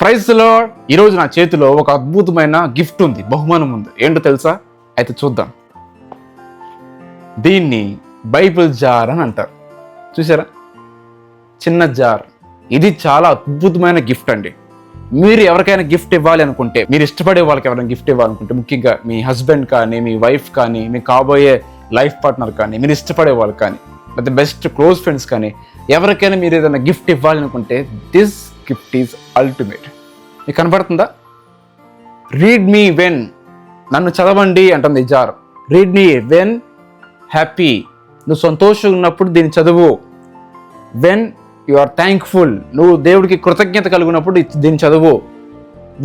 ప్రైజ్లో ఈరోజు నా చేతిలో ఒక అద్భుతమైన గిఫ్ట్ ఉంది బహుమానం ఉంది. ఏంటో తెలుసా? అయితే చూద్దాం. దీన్ని బైబిల్ జార్ అని అంటారు. చూసారా? చిన్న జార్. ఇది చాలా అద్భుతమైన గిఫ్ట్ అండి. మీరు ఎవరికైనా గిఫ్ట్ ఇవ్వాలి అనుకుంటే మీరు ఇష్టపడే వాళ్ళకి ఎవరైనా గిఫ్ట్ ఇవ్వాలనుకుంటే ముఖ్యంగా మీ హస్బెండ్ కానీ మీ వైఫ్ కానీ మీ కాబోయే లైఫ్ పార్ట్నర్ కానీ మీరు ఇష్టపడే వాళ్ళు కానీ లేకపోతే బెస్ట్ క్లోజ్ ఫ్రెండ్స్ కానీ ఎవరికైనా మీరు ఏదైనా గిఫ్ట్ ఇవ్వాలనుకుంటే దిస్ గిఫ్ట్ ఈజ్ అల్టిమేట్ మీకు కనపడుతుందా రీడ్ మీ వెన్ నన్ను చదవండి అంటుంది jar read me when happy నువ్వు సంతోషంగా ఉన్నప్పుడు దీన్ని చదువు. వెన్ యు ఆర్ థ్యాంక్ఫుల్ నువ్వు దేవుడికి కృతజ్ఞత కలిగినప్పుడు దీన్ని చదువు.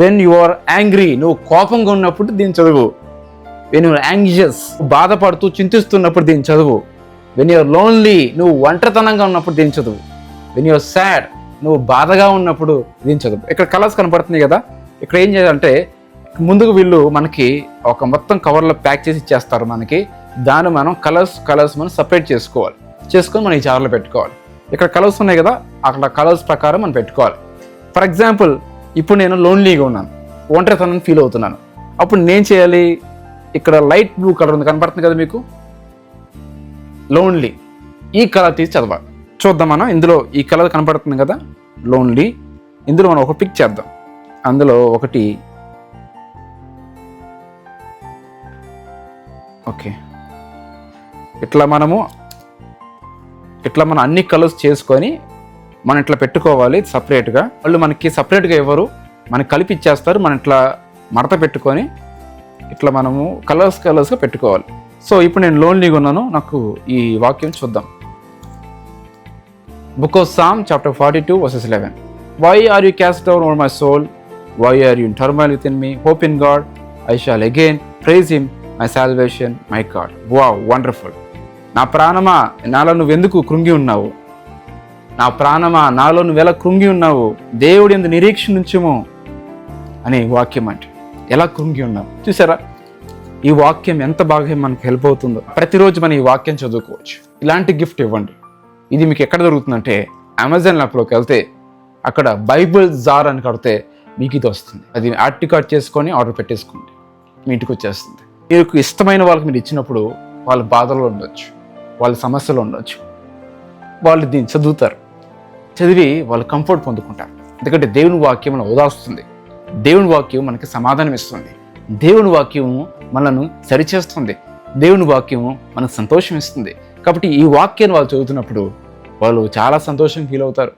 వెన్ యు ఆర్ యాంగ్రీ నువ్వు కోపంగా ఉన్నప్పుడు దీన్ని చదువు. వెన్ యూఆర్ యాంగ్జియస్ బాధపడుతూ చింతిస్తున్నప్పుడు దీన్ని చదువు. వెన్ యూఆర్ లోన్లీ నువ్వు ఒంటరితనంగా ఉన్నప్పుడు దీన్ని చదువు. వెన్ యూఆర్ సాడ్ నువ్వు బాధగా ఉన్నప్పుడు దీన్ని చదువు. ఇక్కడ కలర్స్ కనపడుతున్నాయి కదా. ఇక్కడ ఏం చేయాలంటే ముందుకు వీళ్ళు మనకి ఒక మొత్తం కవర్లో ప్యాక్ చేసి ఇచ్చేస్తారు మనకి. దాన్ని మనం కలర్స్ కలర్స్ మనం సపరేట్ చేసుకోవాలి. చేసుకొని మనం ఈ జార్లో పెట్టుకోవాలి. ఇక్కడ కలర్స్ ఉన్నాయి కదా అక్కడ కలర్స్ ప్రకారం మనం పెట్టుకోవాలి. ఫర్ ఎగ్జాంపుల్ ఇప్పుడు నేను లోన్లీగా ఉన్నాను. ఒంటరితనం ఫీల్ అవుతున్నాను. అప్పుడు నేను చేయాలి ఇక్కడ లైట్ బ్లూ కలర్ ఉంది కనపడుతుంది కదా మీకు? లోన్లీ ఈ కలర్ తీసి చదవాలి. చూద్దాం మనం ఇందులో ఈ కలర్ కనపడుతుంది కదా? లోన్లీ ఇందులో మనం ఒక పిక్ చేద్దాం. అందులో ఒకటి. ఓకే. ఇట్లా మనము ఇట్లా మనం అన్ని కలర్స్ చేసుకొని మనం ఇట్లా పెట్టుకోవాలి సపరేట్గా వాళ్ళు మనకి సపరేట్గా ఇవ్వరు. మనకి కలిపి ఇచ్చేస్తారు. మనం ఇట్లా మడత పెట్టుకొని ఇట్లా మనము కలర్స్ కలర్స్గా పెట్టుకోవాలి. సో ఇప్పుడు నేను లోన్లీగా ఉన్నాను. నాకు ఈ వాక్యం చూద్దాం. Book of psalm chapter forty two verses eleven why are you cast down over my soul why are you turmoil within me hope in God I shall again praise him my salvation my God wow wonderful నా ప్రాణమా నాలో నువ్వు ఎందుకు కృంగి ఉన్నావు? నా ప్రాణమా నాలో నువ్వు ఎలా కృంగి ఉన్నావు? దేవుడు ఎందు నిరీక్షణ అనే వాక్యం అంటే. ఎలా కృంగి ఉన్నావు? చూసారా? ఈ వాక్యం ఎంత బాగా మనకు హెల్ప్ అవుతుందో. ప్రతిరోజు మనం ఈ వాక్యం చదువుకోవచ్చు. ఇలాంటి గిఫ్ట్ ఇవ్వండి. ఇది మీకు ఎక్కడ దొరుకుతుందంటే అమెజాన్ యాప్లోకి వెళ్తే అక్కడ బైబిల్ జార్ అని కడితే మీకు ఇది వస్తుంది. అది యాడ్ కార్డ్ చేసుకొని ఆర్డర్ పెట్టేసుకోండి. మీ ఇంటికి వచ్చేస్తుంది. మీకు ఇష్టమైన వాళ్ళకి మీరు ఇచ్చినప్పుడు వాళ్ళ బాధలో ఉండొచ్చు వాళ్ళ సమస్యలు ఉండొచ్చు. వాళ్ళు దీన్ని చదువుతారు. చదివి వాళ్ళు కంఫర్ట్ పొందుకుంటారు. ఎందుకంటే దేవుని వాక్యం మనం ఓదార్స్తుంది. దేవుని వాక్యం మనకి సమాధానం ఇస్తుంది. దేవుని వాక్యము మనను సరిచేస్తుంది. దేవుని వాక్యము మనకు సంతోషం ఇస్తుంది. కాబట్టి ఈ వాక్యాన్ని వాళ్ళు చదువుతున్నప్పుడు వాళ్ళు చాలా సంతోషం ఫీల్ అవుతారు.